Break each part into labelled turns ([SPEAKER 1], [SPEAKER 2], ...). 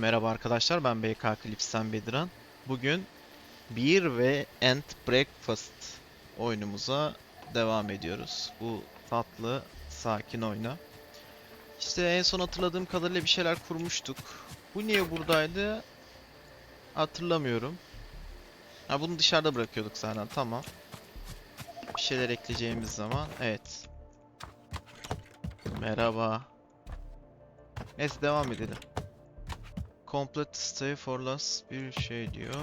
[SPEAKER 1] Merhaba arkadaşlar ben BK Clips'ten Bediran. Bugün Beer ve Ant Breakfast oyunumuza devam ediyoruz. Bu tatlı, sakin oyuna. İşte en son hatırladığım kadarıyla bir şeyler kurmuştuk. Bu niye buradaydı? Hatırlamıyorum. Ha bunu dışarıda bırakıyorduk zaten tamam. Bir şeyler ekleyeceğimiz zaman evet. Merhaba. Neyse devam edelim. Complete stay for last bir şey diyor.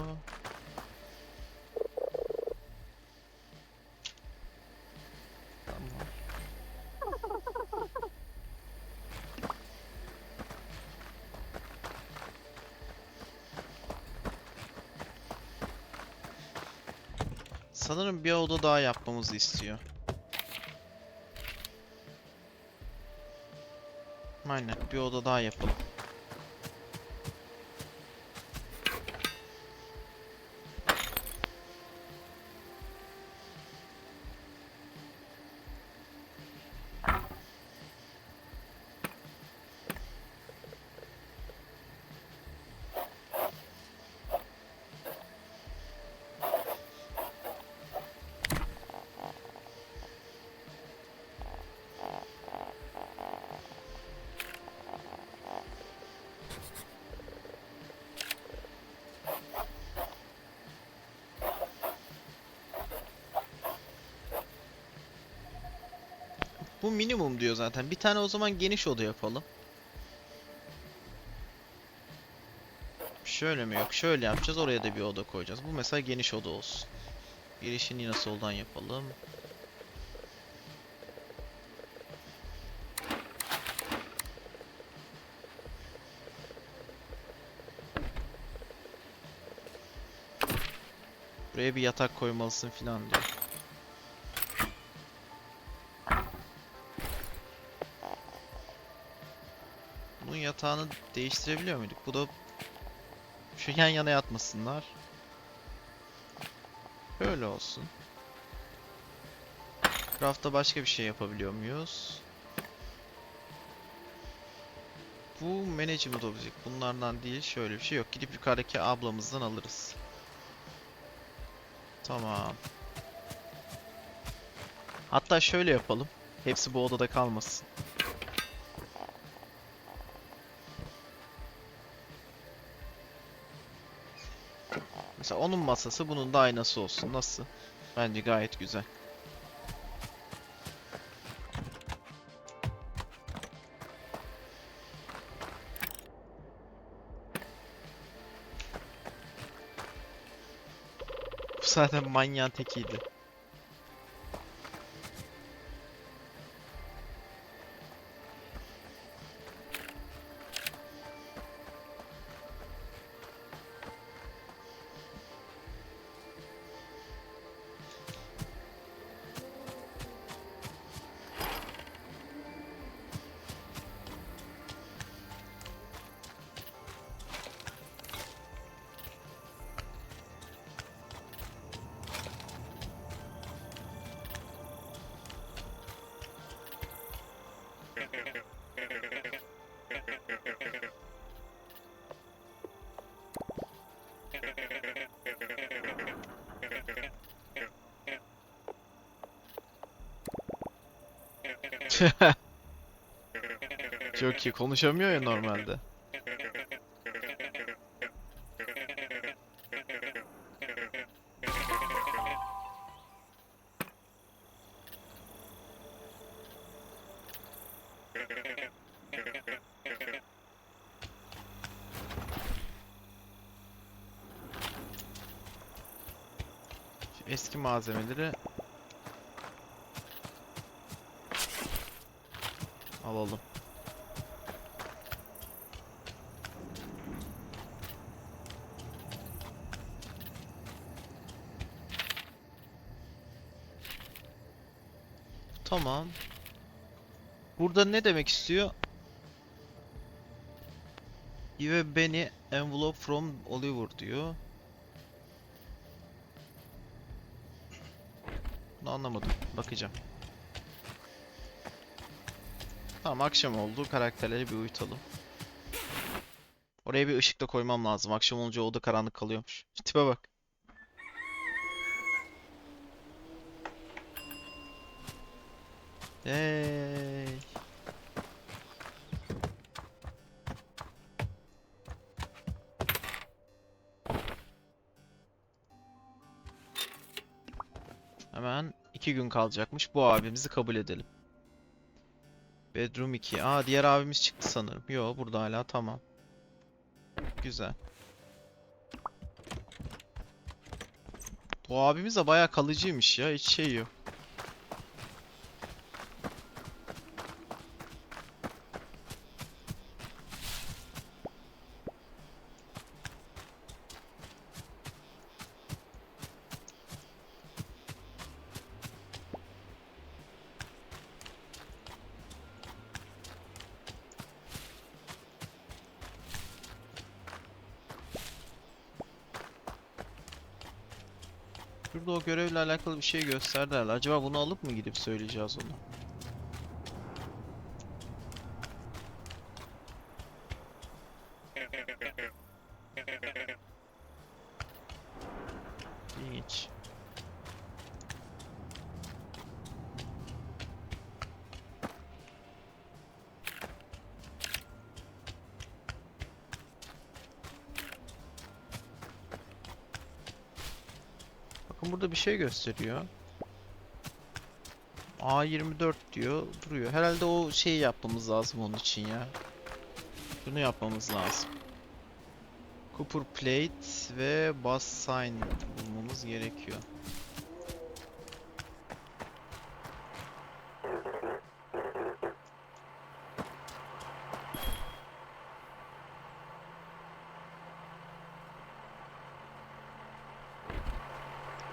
[SPEAKER 1] Sanırım bir oda daha yapmamızı istiyor. Aynen bir oda daha yapalım. Bu minimum diyor zaten. Bir tane o zaman geniş oda yapalım. Şöyle mi yok? Şöyle yapacağız. Oraya da bir oda koyacağız. Bu mesela geniş oda olsun. Girişini yine soldan yapalım. Buraya bir yatak koymalısın filan diyor. Yatağını değiştirebiliyor muyduk? Bu da şu yan yana yatmasınlar. Böyle olsun. Craft'ta başka bir şey yapabiliyor muyuz? Bu management object. Bunlardan değil. Şöyle bir şey yok. Gidip yukarıdaki ablamızdan alırız. Tamam. Hatta şöyle yapalım. Hepsi bu odada kalmasın. Mesela onun masası bunun da aynası olsun. Nasıl? Bence gayet güzel. Bu zaten manyağın tekiydi. Çok iyi konuşamıyor ya normalde. Eski malzemeleri alalım. Tamam. Burada ne demek istiyor? Give beni envelope from Oliver diyor. Bunu anlamadım. Bakacağım. Tamam akşam oldu. Karakterleri bir uyutalım. Oraya bir ışık da koymam lazım. Akşam olunca oda karanlık kalıyormuş. Şu tipe bak. Hey. Hemen iki gün kalacakmış. Bu abimizi kabul edelim. Bedroom 2. Aa diğer abimiz çıktı sanırım. Yo burada hala tamam. Güzel. Bu abimiz de bayağı kalıcıymış ya. Hiç şey yok. Şurada o görevle alakalı bir şey gösterdiler. Acaba bunu alıp mı gidip söyleyeceğiz onu? İlginç. Burada bir şey gösteriyor. A24 diyor, duruyor. Herhalde o şeyi yapmamız lazım onun için ya. Bunu yapmamız lazım. Copper plate ve bass sign bulmamız gerekiyor.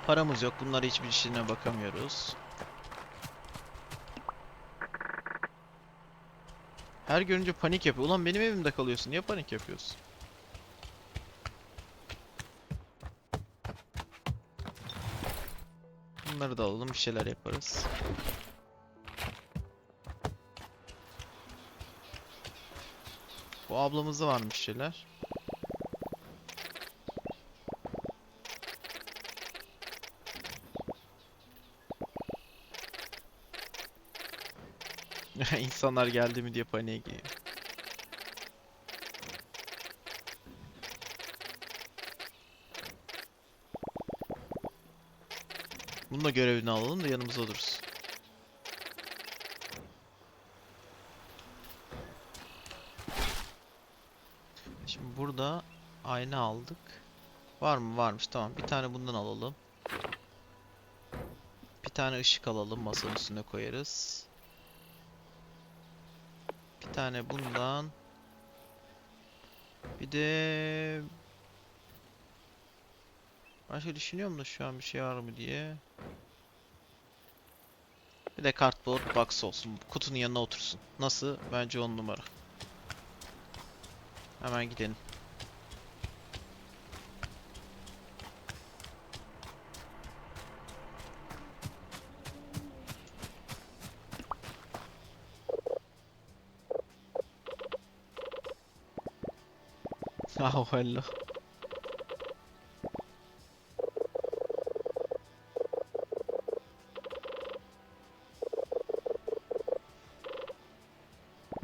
[SPEAKER 1] Paramız yok. Bunlar hiçbir işine bakamıyoruz. Her görünce panik yapıyor. Ulan benim evimde kalıyorsun. Niye panik yapıyorsun? Bunları da alalım. Bir şeyler yaparız. Bu ablamızda varmış şeyler. İnsanlar geldi mi diye paniğe giriyor. Bunun da görevini alalım da yanımızda dursun. Şimdi burada ayna aldık. Var mı? Varmış. Tamam. Bir tane bundan alalım. Bir tane ışık alalım. Masanın üstüne koyarız. Bir tane bundan. Bir de Başka düşünüyorum da şu an bir şey var mı diye. Bir de cardboard box olsun. Kutunun yanına otursun. Nasıl? Bence on numara. Hemen gidelim. Hello.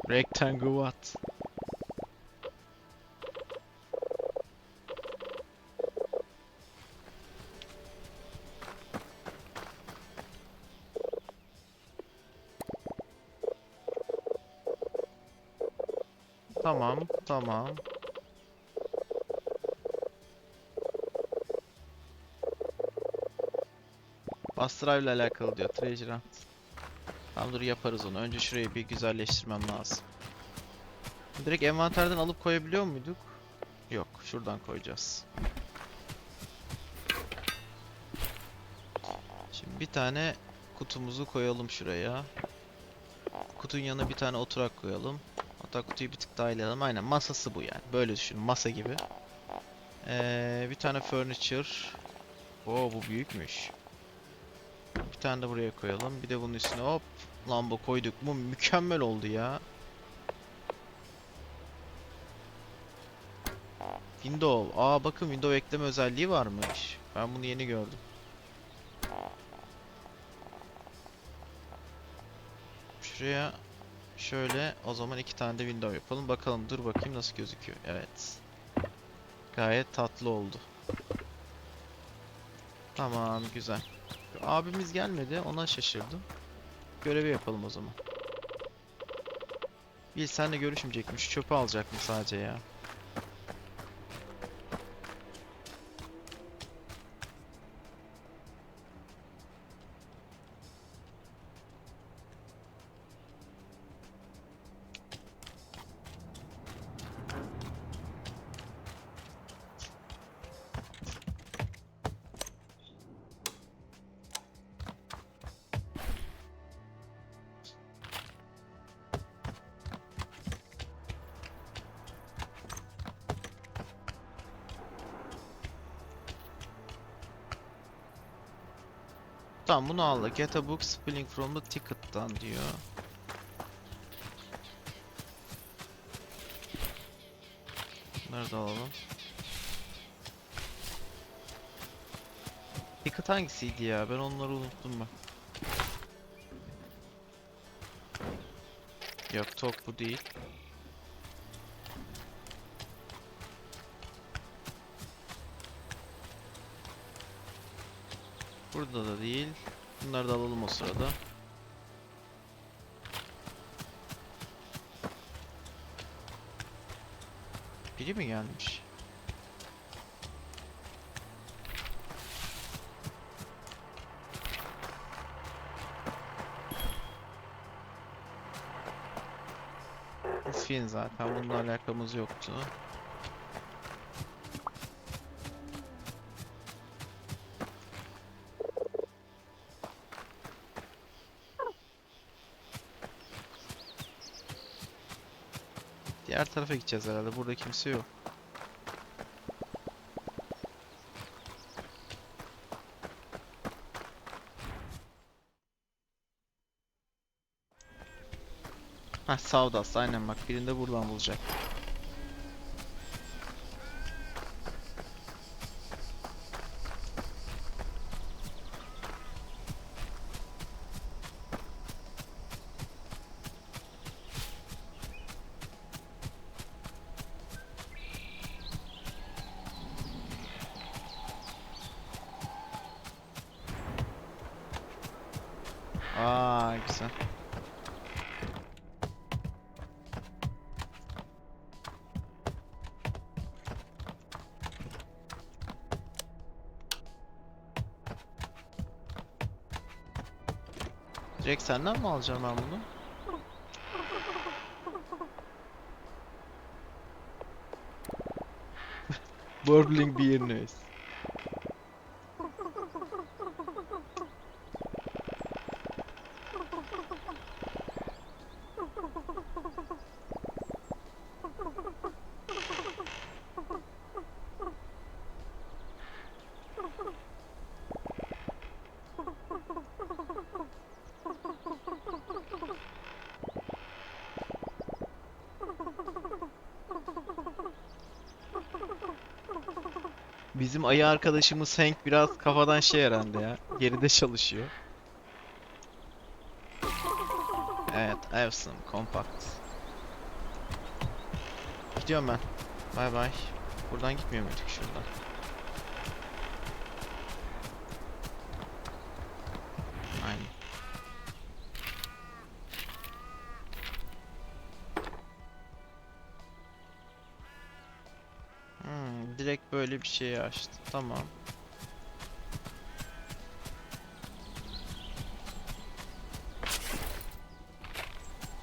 [SPEAKER 1] Rectangle what? Tamam, tamam. Bastra ile alakalı diyor. Treasure Hunt. Tamam dur yaparız onu. Önce şurayı bir güzelleştirmem lazım. Direkt envanterden alıp koyabiliyor muyduk? Yok. Şuradan koyacağız. Şimdi bir tane kutumuzu koyalım şuraya. Kutunun yanına bir tane oturak koyalım. Hatta kutuyu bir tık daha ilerleyelim. Aynen masası bu yani. Böyle düşün. Masa gibi. Ee, bir tane furniture. Oo bu büyükmüş. Tane de buraya koyalım. Bir de bunun üstüne hop lamba koyduk. Bu mükemmel oldu ya. Window. Aa bakın window ekleme özelliği varmış. Ben bunu yeni gördüm. Şuraya şöyle o zaman iki tane de window yapalım. Bakalım dur bakayım nasıl gözüküyor. Evet. Gayet tatlı oldu. Tamam güzel. Abimiz gelmedi ona şaşırdım. Görevi yapalım o zaman. Bil senle görüşmeyecekmiş. Çöpü alacak mı sadece ya? Tamam bunu al. Get a book spilling from the ticket'tan diyor. Bunları da alalım. Ticket hangisiydi ya? Ben onları unuttum bak. Yok top bu değil. Burada da değil. Bunları da alalım o sırada. Biri mi gelmiş? Fin zaten bununla alakamız yoktu. Diğer tarafa gideceğiz herhalde. Burada kimse yok. Heh Savdas aynen bak birinde buradan bulacak. Güzel. Direkt senden mi alacağım ben bunu? Burbling beer noise. Bizim ayı arkadaşımız Hank biraz kafadan şey herhalde ya. Geride çalışıyor. Evet, Ewson, Compact. Gidiyorum ben. Bay bay. Buradan gitmiyor muyduk şuradan? Direkt böyle bir şey açtı. Tamam.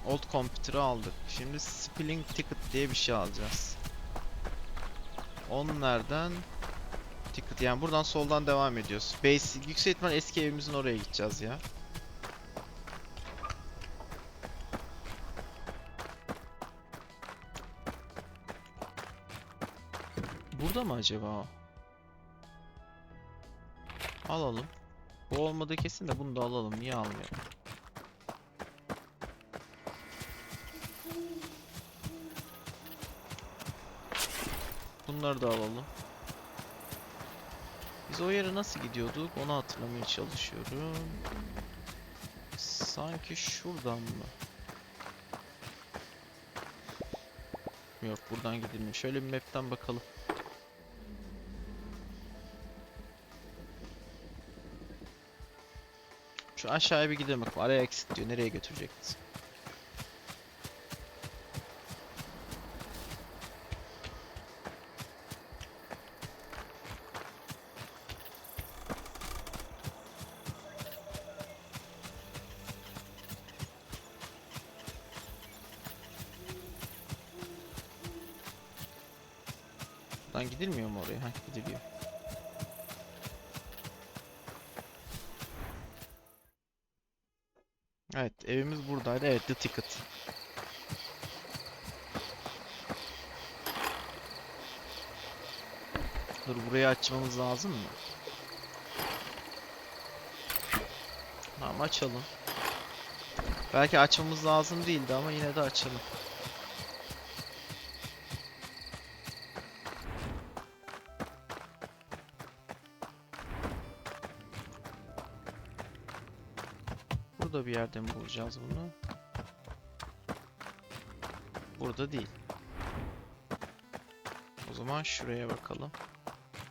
[SPEAKER 1] Old Computer'ı aldık. Şimdi Spilling Ticket diye bir şey alacağız. On nereden? Ticket yani buradan soldan devam ediyoruz. Base yüksek ihtimal eski evimizin oraya gideceğiz ya. Burada mı acaba? Alalım. Bu olmadı kesin de bunu da alalım. Niye almayalım? Bunları da alalım. Biz o yere nasıl gidiyorduk onu hatırlamaya çalışıyorum. Sanki şuradan mı? Yok buradan gidilmiyor. Şöyle bir map'ten bakalım. Şu aşağıya bir gidelim bakalım. Araya exit diyor. Nereye götürecek bizi? Buradan gidilmiyor mu oraya? Heh, gidiliyor. Evet, evimiz The Ticket. Dur, burayı açmamız lazım mı? Tamam, açalım. Belki açmamız lazım değildi ama yine de açalım. Burada bir yerde mi bulacağız bunu? Burada değil. O zaman şuraya bakalım.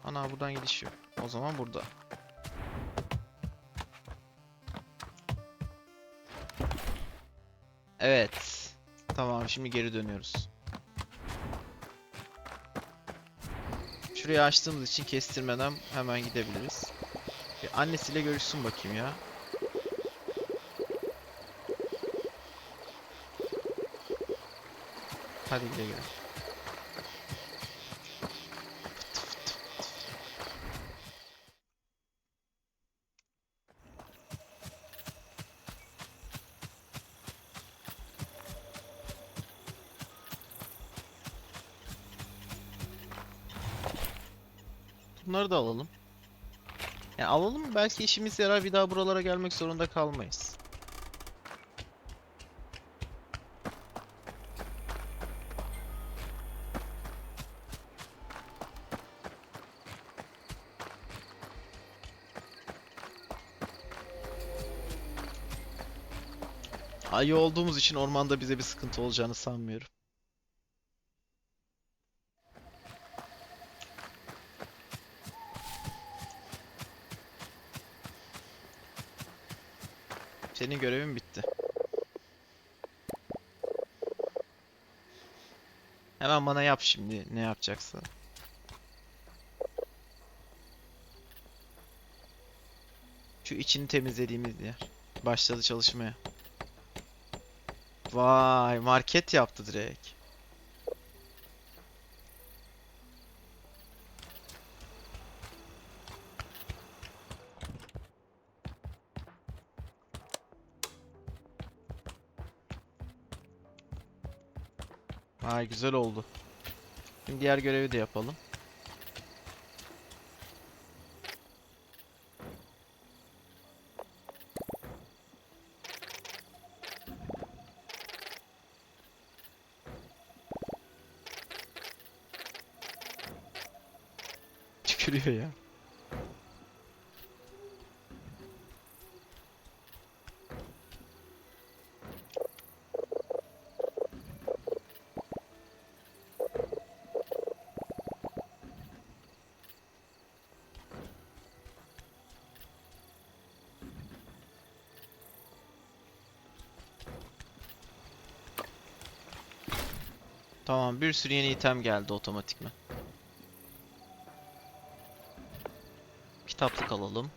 [SPEAKER 1] Ana buradan gidiş yok. O zaman burada. Evet. Tamam şimdi geri dönüyoruz. Şurayı açtığımız için kestirmeden hemen gidebiliriz. Bir annesiyle görüşsün bakayım ya. Hadi güle güle. Bunları da alalım. Yani alalım belki işimiz yarar bir daha buralara gelmek zorunda kalmayız. Ayı olduğumuz için ormanda bize bir sıkıntı olacağını sanmıyorum. Senin görevin bitti. Hemen bana yap şimdi ne yapacaksan. Şu içini temizlediğimiz yer. Başladı çalışmaya. Vay market yaptı direkt. Vay güzel oldu. Şimdi diğer görevi de yapalım. Tükürüyor ya. Tamam bir sürü yeni item geldi otomatikman. Kitaplık alalım.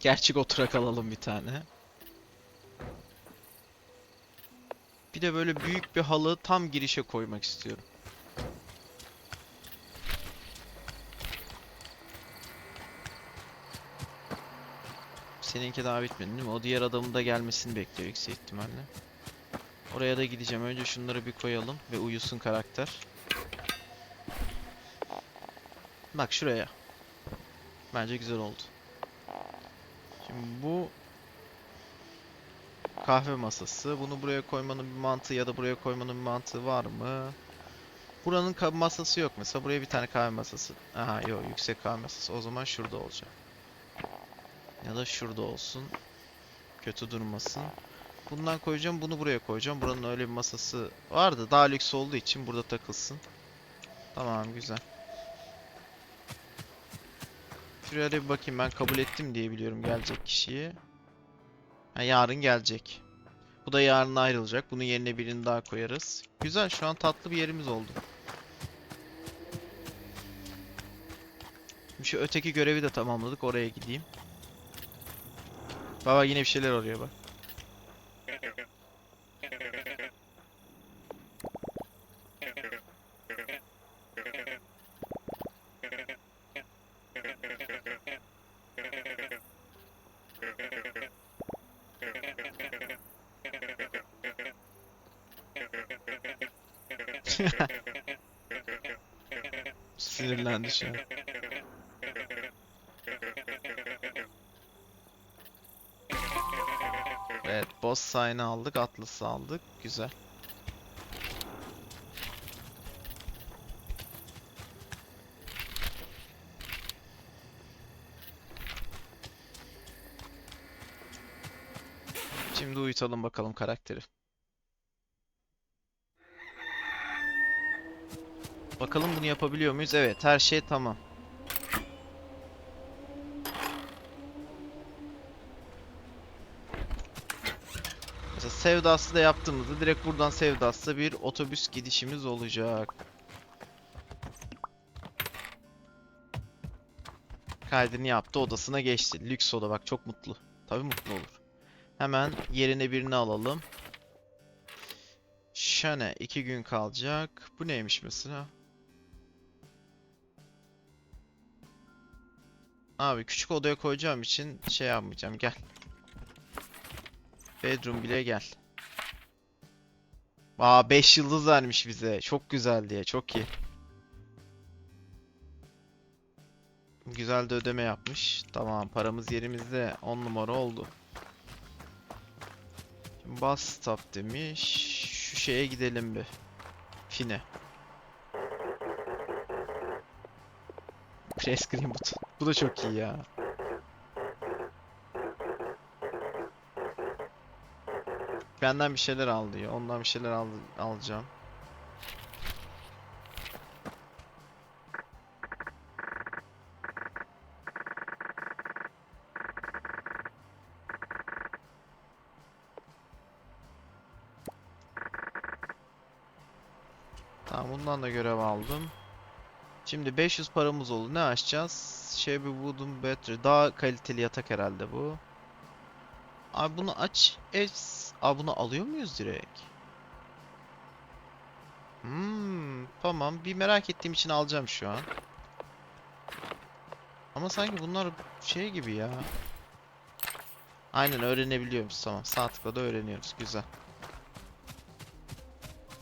[SPEAKER 1] Gerçek oturak alalım bir tane. Bir de böyle büyük bir halı tam girişe koymak istiyorum. Seninki daha bitmedi değil mi? O diğer adamın da gelmesini bekliyor yüksek ihtimalle. Oraya da gideceğim. Önce şunları bir koyalım ve uyusun karakter. Bak şuraya. Bence güzel oldu. Şimdi bu kahve masası. Bunu buraya koymanın bir mantığı ya da buraya koymanın bir mantığı var mı? Buranın masası yok mesela. Buraya bir tane kahve masası. Aha yok yüksek kahve masası. O zaman şurada olacak. Ya da şurada olsun. Kötü durmasın. Bundan koyacağım, bunu buraya koyacağım. Buranın öyle bir masası vardı. Daha lüks olduğu için burada takılsın. Tamam, güzel. Şuraya bir bakayım. Ben kabul ettim diye biliyorum gelecek kişiyi. Ha, yarın gelecek. Bu da yarın ayrılacak. Bunun yerine birini daha koyarız. Güzel, şu an tatlı bir yerimiz oldu. Şu öteki görevi de tamamladık. Oraya gideyim. Baba yine bir şeyler arıyor bak. Sinirlendi şu an. Evet, boss sign'ı aldık, Atlas'ı aldık. Güzel. Şimdi uyutalım bakalım karakteri. Bakalım bunu yapabiliyor muyuz? Evet, her şey tamam. Sevdas'ı da yaptığımızda direkt buradan Sevdas'ta bir otobüs gidişimiz olacak. Kaydını yaptı, odasına geçti. Lüks oda bak çok mutlu. Tabii mutlu olur. Hemen yerine birini alalım. Şane iki gün kalacak. Bu neymiş mesela? Abi küçük odaya koyacağım için şey yapmayacağım. Gel. Bedroom bile gel. Aa 5 yıldız vermiş bize. Çok güzel diye. Çok iyi. Güzel de ödeme yapmış. Tamam paramız yerimizde. 10 numara oldu. Şimdi bus stop demiş. Şu şeye gidelim bir. Fine. Press green button. Bu da çok iyi ya. Benden bir şeyler al diyor. Ondan bir şeyler al alacağım. Tamam bundan da görev aldım. Şimdi 500 paramız oldu. Ne açacağız? Şey bir wooden battery. Daha kaliteli yatak herhalde bu. Abi bunu aç. Es. Abi bunu alıyor muyuz direkt? Hmm, tamam. Bir merak ettiğim için alacağım şu an. Ama sanki bunlar şey gibi ya. Aynen öğrenebiliyoruz. Tamam. Sağ tıkla da öğreniyoruz. Güzel.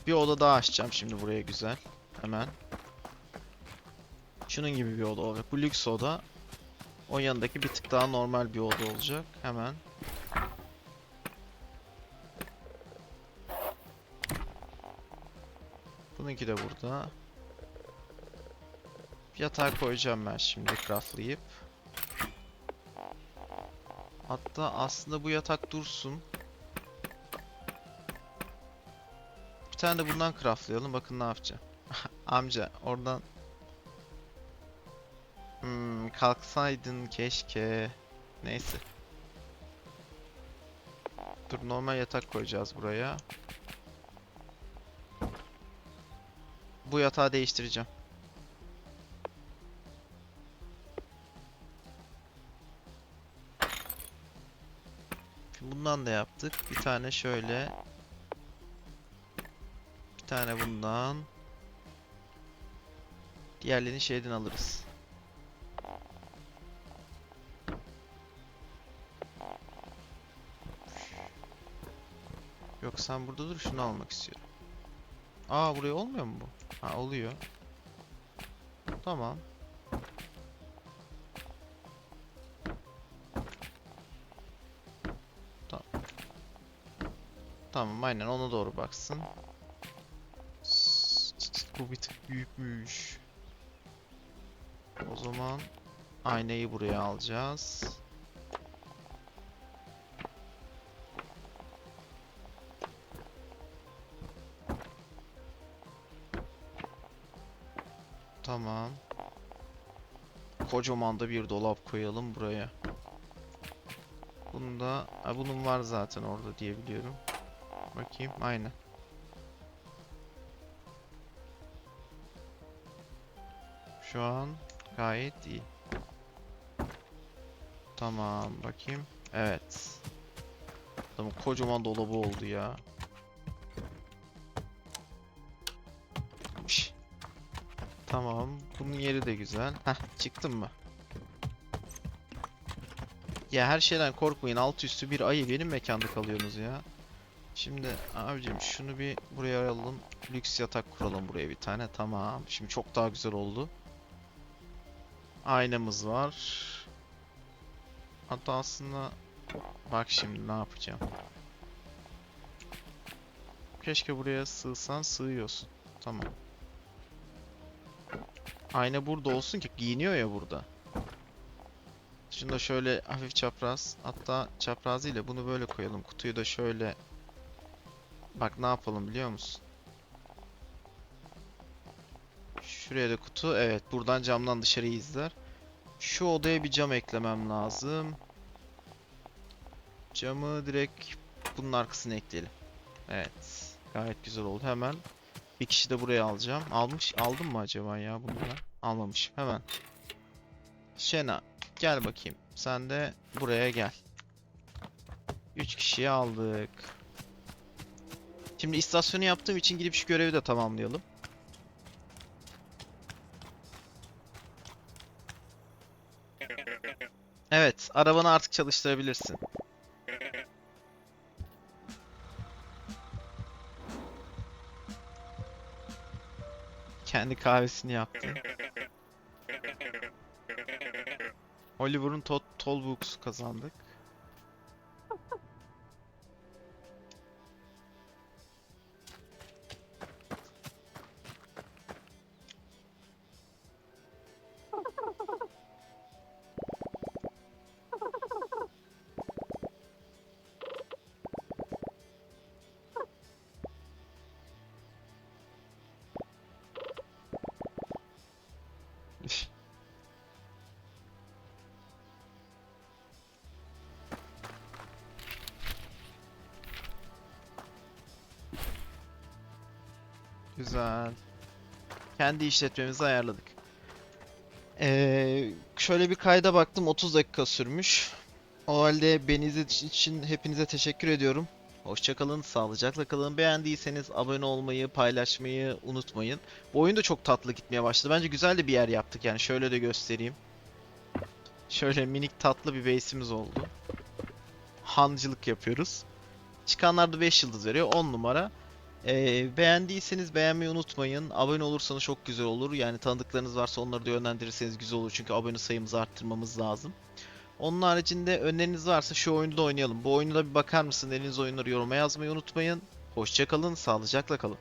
[SPEAKER 1] Bir oda daha açacağım şimdi buraya güzel. Hemen. Şunun gibi bir oda olacak. Bu lüks oda. O yanındaki bir tık daha normal bir oda olacak. Hemen. Bununki de burada. Yatağı koyacağım ben şimdi craftlayıp. Hatta aslında bu yatak dursun. Bir tane de bundan craftlayalım. Bakın ne yapacağım. Amca oradan Hmm, kalksaydın keşke. Neyse. Dur normal yatak koyacağız buraya. Bu yatağı değiştireceğim. Bundan da yaptık. Bir tane şöyle. Bir tane bundan. Diğerlerini şeyden alırız. Yok sen burada dur şunu almak istiyorum. Aa buraya olmuyor mu bu? Ha oluyor. Tamam. Tamam. Tamam aynen ona doğru baksın. Bu bir tık büyükmüş. O zaman aynayı buraya alacağız. Tamam. Kocaman da bir dolap koyalım buraya. Bunda, ha, bunun var zaten orada diye biliyorum. Bakayım, aynen. Şu an gayet iyi. Tamam, bakayım. Evet. Adamın kocaman dolabı oldu ya. Tamam, bunun yeri de güzel. Heh, çıktın mı? Ya her şeyden korkmayın. Alt üstü bir ayı benim mekanda kalıyorsunuz ya. Şimdi abicim şunu bir buraya alalım. Lüks yatak kuralım buraya bir tane. Tamam. Şimdi çok daha güzel oldu. Aynamız var. Hatta aslında bak şimdi ne yapacağım. Keşke buraya sığsan sığıyorsun. Tamam. Ayna burada olsun ki giyiniyor ya burada. Şunu da şöyle hafif çapraz. Hatta çaprazıyla bunu böyle koyalım. Kutuyu da şöyle. Bak ne yapalım biliyor musun? Şuraya da kutu. Evet buradan camdan dışarıyı izler. Şu odaya bir cam eklemem lazım. Camı direkt bunun arkasına ekleyelim. Evet. Gayet güzel oldu. Hemen bir kişi de buraya alacağım. Almış, aldım mı acaba ya bunu da? Almamışım. Hemen. Şena, gel bakayım. Sen de buraya gel. 3 kişiyi aldık. Şimdi istasyonu yaptığım için gidip şu görevi de tamamlayalım. Evet, arabanı artık çalıştırabilirsin. Kendi kahvesini yaptı. Oliver'ın to Tollbooks'u kazandık. Güzel. Kendi işletmemizi ayarladık. Ee, şöyle bir kayda baktım 30 dakika sürmüş. O halde beni izlediğiniz için hepinize teşekkür ediyorum. Hoşçakalın, sağlıcakla kalın. Beğendiyseniz abone olmayı, paylaşmayı unutmayın. Bu oyun da çok tatlı gitmeye başladı. Bence güzel de bir yer yaptık yani. Şöyle de göstereyim. Şöyle minik tatlı bir base'imiz oldu. Hancılık yapıyoruz. Çıkanlar da 5 yıldız veriyor. 10 numara. Ee, beğendiyseniz beğenmeyi unutmayın. Abone olursanız çok güzel olur. Yani tanıdıklarınız varsa onları da yönlendirirseniz güzel olur. Çünkü abone sayımızı arttırmamız lazım. Onun haricinde öneriniz varsa şu oyunu da oynayalım. Bu oyuna da bir bakar mısın? Eliniz oyunları yoruma yazmayı unutmayın. Hoşçakalın, sağlıcakla kalın.